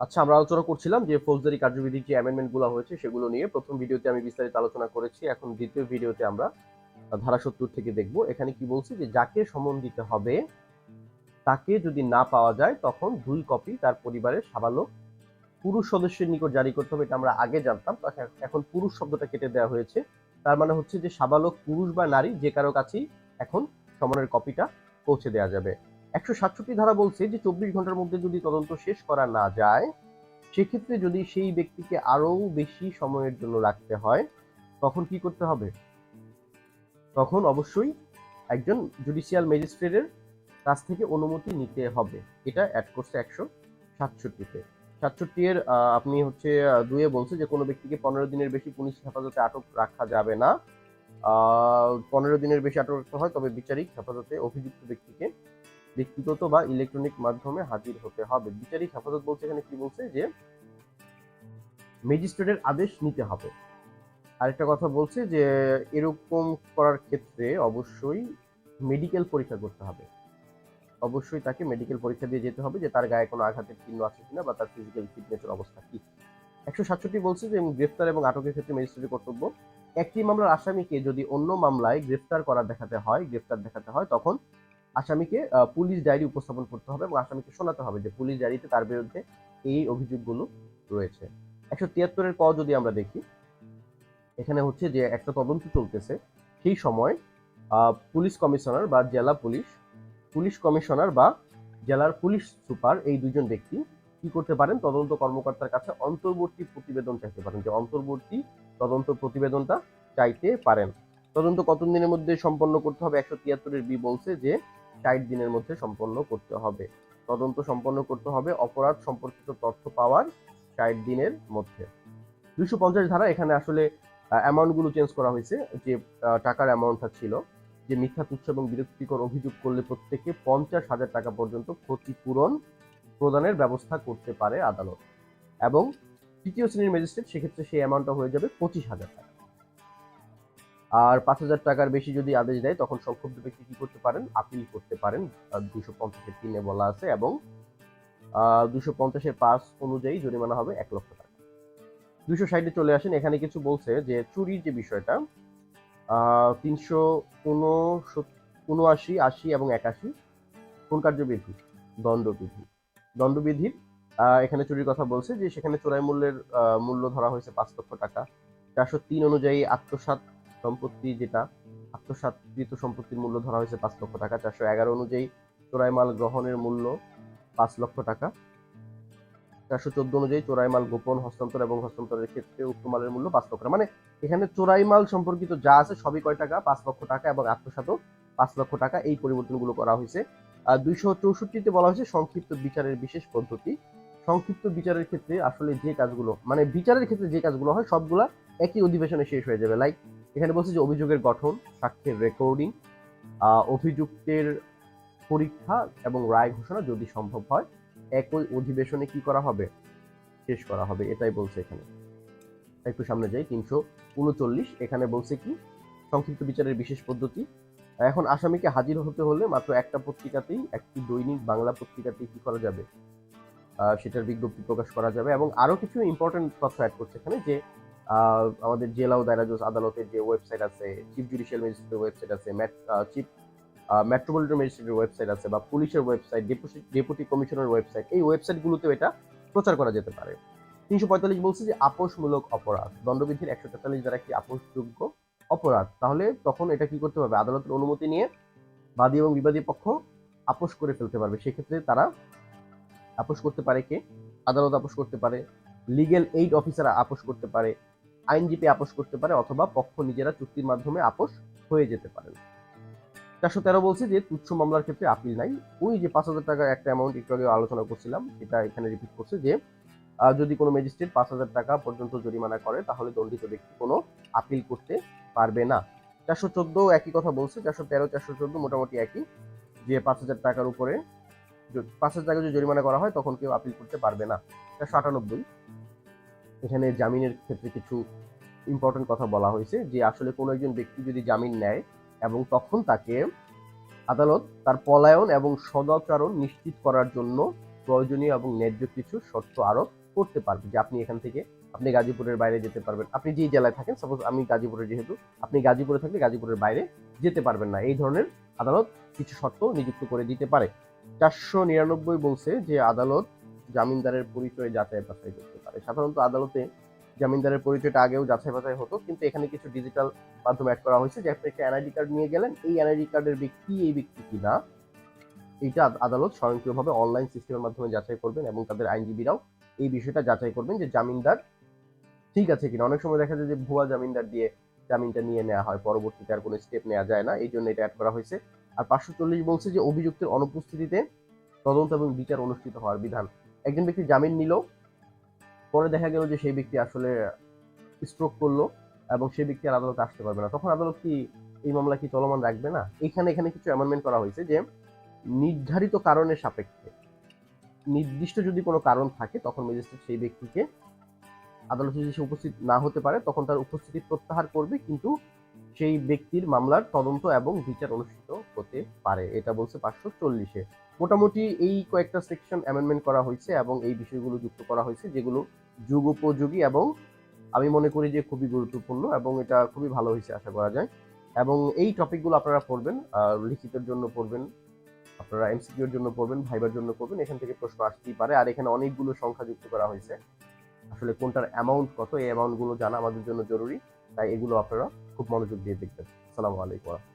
আচ্ছা আমরা আলোচনা করছিলাম যে ফৌজদারি কার্যবিধির যে অ্যামেন্ডমেন্টগুলো হয়েছে, সেগুলো নিয়ে প্রথম ভিডিওতে আমি বিস্তারিত আলোচনা করেছি, এখন দ্বিতীয় ভিডিওতে আমরা ধারা সত্তর থেকে দেখব। এখানে কি বলছে যে, যাকে সমন দিতে হবে, তাকে যদি না পাওয়া যায়, তখন দুই কপি তার পরিবারের সাবালক পুরুষ সদস্যের নিকট জারি করতে হবে, এটা আমরা আগে জানতাম। এখন পুরুষ শব্দটা কেটে দেওয়া হয়েছে। তার মানে হচ্ছে যে, সাবালক পুরুষ বা নারী, যে কারও কাছেই এখন সমনের কপিটা পৌঁছে দেওয়া যাবে। একশো সাতষট্টি ধারা বলছে যে চব্বিশ ঘণ্টার মধ্যে যদি তদন্ত শেষ করা না যায়, সেক্ষেত্রে যদি সেই ব্যক্তিকে আরও বেশি সময়ের জন্য রাখতে হয়, তখন কি করতে হবে? তখন অবশ্যই একজন জুডিশিয়াল ম্যাজিস্ট্রেটের কাছ থেকে অনুমতি নিতে হবে। এটা অ্যাড করছে একশো সাতষট্টিতে। সাতষট্টি এর আপনি হচ্ছে দুয়ে বলছে যে কোনো ব্যক্তিকে পনেরো দিনের বেশি পুলিশ হেফাজতে আটক রাখা যাবে না। পনেরো দিনের বেশি আটক রাখতে হয়, তবে বিচারিক হেফাজতে অভিযুক্ত ব্যক্তিকে ব্যক্তিগত বা ইলেকট্রনিক মাধ্যমে হাজির হতে হবে। বিচারিক হেফাজত বলছে এখানে কি বলছে? যে ম্যাজিস্ট্রেটের আদেশ নিতে হবে। আরেকটা কথা বলছে যে এরকম করার ক্ষেত্রে অবশ্যই মেডিকেল পরীক্ষা করতে হবে। অবশ্যই তাকে মেডিকেল পরীক্ষা দিয়ে যেতে হবে যে তার গায়ে কোনো আঘাতের চিহ্ন আছে কিনা বা তার ফিজিক্যাল ফিটনেসের অবস্থা কি। একশো সাতষট্টি বলছে যে গ্রেফতার এবং আটকের ক্ষেত্রে ম্যাজিস্ট্রেটের কর্তব্য, একটি মামলার আসামিকে যদি অন্য মামলায় গ্রেফতার করা দেখাতে হয়, গ্রেফতার দেখাতে হয়, তখন আসামিকে পুলিশ ডায়েরি উপস্থাপন করতে হবে এবং আসামিকে শোনাতে হবে যে পুলিশ ডায়েরিতে তার বিরুদ্ধে এই অভিযোগগুলো রয়েছে। একশো তিয়াত্তরের ক যদি আমরা দেখি, এখানে হচ্ছে যে একটা তদন্ত চলতেছে। সেই সময় পুলিশ কমিশনার বা জেলা পুলিশ পুলিশ কমিশনার বা জেলার পুলিশ সুপার এই দুজন ব্যক্তি কি করতে পারেন? তদন্ত কর্মকর্তার কাছে অন্তর্বর্তী প্রতিবেদন চাইতে পারেন যে অন্তর্বর্তী তদন্ত প্রতিবেদনটা চাইতে পারেন। তদন্ত কত দিনের মধ্যে সম্পন্ন করতে হবে? একশো তিয়াত্তরের বি বলছে যে ষাট দিনের মধ্যে সম্পন্ন করতে হবে। তদন্ত সম্পন্ন করতে হবে অপরাধ সম্পর্কিত তথ্য পাওয়ার ষাট দিনের মধ্যে। দুইশো পঞ্চাশ ধারা এখানে আসলে অ্যামাউন্টগুলো চেঞ্জ করা হয়েছে যে টাকার অ্যামাউন্টটা ছিল। যে মিথ্যা তুচ্ছ এবং বিরক্তিকর অভিযোগ করলে প্রত্যেকে পঞ্চাশ হাজার টাকা পর্যন্ত ক্ষতিপূরণ প্রদানের ব্যবস্থা করতে পারে আদালত। এবং তৃতীয় শ্রেণির ম্যাজিস্ট্রেট সেক্ষেত্রে সেই অ্যামাউন্টটা হয়ে যাবে পঁচিশ হাজার টাকা। আর পাঁচ হাজার টাকার বেশি যদি আদেশ দেয়, তখন সংক্ষুব্ধ ব্যক্তি কি করতে পারেন? আপিল করতে পারেন। দুশো পঞ্চাশের তিনে বলা আছে এবং দুশো পঞ্চাশের পাঁচ অনুযায়ী জরিমানা হবে এক লক্ষ টাকা। দুশো ষাটে চলে আসেন। এখানে কিছু বলছে যে চুরির যে বিষয়টা তিনশো উনআশি, আশি এবং একাশি, কোন কার্যবিধি? দণ্ডবিধি। দণ্ডবিধির এখানে চুরির কথা বলছে যে সেখানে চোরাই মূল্যের মূল্য ধরা হয়েছে পাঁচ লক্ষ টাকা। চারশো তিন অনুযায়ী আত্মসাৎ সম্পত্তি যেটা আত্মসাৎকৃত সম্পত্তির মূল্য ধরা হয়েছে পাঁচ লক্ষ টাকা। চারশো এগারো অনুযায়ী চোরাই মাল গ্রহণের মূল্য পাঁচ লক্ষ টাকা। চারশো চোদ্দ অনুযায়ী চোরাই মাল গোপন হস্তান্তর এবং হস্তান্তরের ক্ষেত্রে উক্ত মালের মূল্য পাঁচ লক্ষ মানে এখানে চোরাই মাল সম্পর্কিত যা আছে সবই কয় টাকা? পাঁচ লক্ষ টাকা এবং আত্মসাতও পাঁচ লক্ষ টাকা এই পরিবর্তনগুলো করা হয়েছে। আর দুইশো চৌষট্টিতে বলা হয়েছে সংক্ষিপ্ত বিচারের বিশেষ পদ্ধতি। সংক্ষিপ্ত বিচারের ক্ষেত্রে আসলে যে কাজগুলো মানে বিচারের ক্ষেত্রে যে কাজগুলো হয়, সবগুলা একই অধিবেশনে শেষ হয়ে যাবে। লাইক এখানে বলছে যে অভিযোগের গঠন, সাক্ষ্যের রেকর্ডিং অভিযুক্তের পরীক্ষা এবং রায় ঘোষণা যদি সম্ভব হয়, একই অধিবেশনে কি করা হবে? শেষ করা হবে, এটাই বলছে এখানে। একটু সামনে যাই, তিনশো উনচল্লিশ, এখানে বলছে কি, সংক্ষিপ্ত বিচারের বিশেষ পদ্ধতি। এখন আসামিকে হাজির হতে হলে মাত্র একটা পত্রিকাতেই, একটি দৈনিক বাংলা পত্রিকাতেই কি করা যাবে? সেটার বিজ্ঞপ্তি প্রকাশ করা যাবে এবং আরও কিছু ইম্পর্টেন্ট তথ্য অ্যাড করছে এখানে যে আমাদের জেলা ও দায়রা জজ আদালতের যে ওয়েবসাইট আছে চিফ জুডিশিয়াল ম্যাজিস্ট্রেটের ওয়েবসাইট আছে চিফ মেট্রোপলিটন ম্যাজিস্ট্রেটের ওয়েবসাইট আছে বা পুলিশের ওয়েবসাইট ডেপুটি কমিশনার ওয়েবসাইট এই ওয়েবসাইটগুলোতেও এটা প্রচার করা যেতে পারে। তিনশো পঁয়তাল্লিশ বলছে যে আপোষমূলক অপরাধ। দণ্ডবিধির একশো তেতাল্লিশ দ্বারা একটি আপোষযোগ্য অপরাধ। তাহলে তখন এটা কি করতে হবে আদালতের অনুমতি নিয়ে বাদী এবং বিবাদী পক্ষ আপোষ করে ফেলতে পারবে। সেক্ষেত্রে তারা আপোষ করতে পারে কে? আদালত আপোষ করতে পারে। লিগেল এইড অফিসার আপোষ করতে পারে। আইনজীবী আপোষ করতে পারে অথবা পক্ষ নিজেরা চুক্তির মাধ্যমে আপোষ হয়ে যেতে পারেন চারশো তেরো বলছে যে, তুচ্ছ মামলার ক্ষেত্রে আপিল নাই। ওই যে পাঁচ হাজার টাকার একটা অ্যামাউন্ট একটু আগে আলোচনা করছিলাম, সেটা এখানে রিপিট করছে যে যদি কোনো ম্যাজিস্ট্রেট পাঁচ হাজার টাকা পর্যন্ত জরিমানা করে, তাহলে দণ্ডিত ব্যক্তি কোনো আপিল করতে পারবে না। চারশো চোদ্দ একই কথা বলছে, চারশো তেরো, চারশো চোদ্দ মোটামুটি একই যে, পাঁচ হাজার টাকার উপরে পাঁচ হাজার টাকা যদি জরিমানা করা হয়, তখন কেউ আপিল করতে পারবে না। চারশো আটানব্বই এখানে জামিনের ক্ষেত্রে কিছু ইম্পর্টেন্ট কথা বলা হয়েছে যে আসলে কোনো একজন ব্যক্তি যদি জামিন নেয় এবং তখন তাকে আদালত তার পলায়ন এবং সদাচরণ নিশ্চিত করার জন্য প্রয়োজনীয় এবং ন্যায্য কিছু শর্ত আরোপ করতে পারবে যে আপনি এখান থেকে, আপনি গাজীপুরের বাইরে যেতে পারবেন। আপনি যেই জেলায় থাকেন সাপোজ আমি গাজীপুরে যেহেতু, আপনি গাজীপুরে থাকলে গাজীপুরের বাইরে যেতে পারবেন না। এই ধরনের আদালত কিছু শর্ত নিযুক্ত করে দিতে পারে। চারশো নিরানব্বই বলছে যে আদালত জামিনদারের পরিচয় যাচাই বাছাই করতে পারে। সাধারণত আদালতে জামিনদারের পরিচয়টা আগেও যাচাই বাছাই হতো, কিন্তু এখানে কিছু ডিজিটাল মাধ্যম অ্যাড করা হয়েছে যে আপনি একটা এনআইডি কার্ড নিয়ে গেলেন। এই এনআইডি কার্ডের ব্যক্তি এই ব্যক্তি কিনা, এইটা আদালত স্বয়ংক্রিয়ভাবে অনলাইন সিস্টেমের মাধ্যমে যাচাই করবেন এবং তাদের আইনজীবীরাও এই বিষয়টা যাচাই করবেন যে জামিনদার ঠিক আছে কিনা। অনেক সময় দেখা যায় যে ভুয়া জামিনদার দিয়ে জামিনটা নিয়ে নেওয়া হয়, পরবর্তীতে আর কোনো স্টেপ নেওয়া যায় না, এই জন্য এটা অ্যাড করা হয়েছে। আর পাঁচশো চল্লিশ বলছে যে অভিযুক্তের অনুপস্থিতিতে তদন্ত এবং বিচার অনুষ্ঠিত হওয়ার বিধান একজন ব্যক্তি জামিন নিল, পরে দেখা গেল যে সেই ব্যক্তি আসলে স্ট্রোক করল এবং সেই ব্যক্তি আর আদালতে আসতে পারবে না। তখন আদালত কি এই মামলা কি চলমান রাখবে না? এখানে এখানে কিছু অ্যামেন্ডমেন্ট করা হয়েছে যে নির্ধারিত কারণের সাপেক্ষে, নির্দিষ্ট যদি কোনো কারণ থাকে, তখন ম্যাজিস্ট্রেট সেই ব্যক্তিকে, আদালতে যদি সে উপস্থিত না হতে পারে, তখন তার উপস্থিতি প্রত্যাহার করবে, কিন্তু সেই ব্যক্তির মামলার তদন্ত এবং বিচার অনুষ্ঠিত হতে পারে। এটা বলছে পাঁচশো চল্লিশে। মোটামুটি এই কয়েকটা সেকশন অ্যামেন্ডমেন্ট করা হয়েছে এবং এই বিষয়গুলো যুক্ত করা হয়েছে, যেগুলো যুগোপযোগী এবং আমি মনে করি যে খুবই গুরুত্বপূর্ণ এবং এটা খুবই ভালো হয়েছে, আশা করা যায়। এবং এই টপিকগুলো আপনারা পড়বেন লিখিতের জন্য পড়বেন, আপনারা এমসিকিউর জন্য পড়বেন, ভাইবার জন্য পড়বেন, এখান থেকে প্রশ্ন আসতেই পারে। আর এখানে অনেকগুলো সংখ্যা যুক্ত করা হয়েছে। আসলে কোনটার অ্যামাউন্ট কত, এই অ্যামাউন্টগুলো জানা আমাদের জন্য জরুরি, তাই এগুলো আপনারা খুব মনোযোগ দিয়ে দেখবেন। আসসালামু আলাইকুম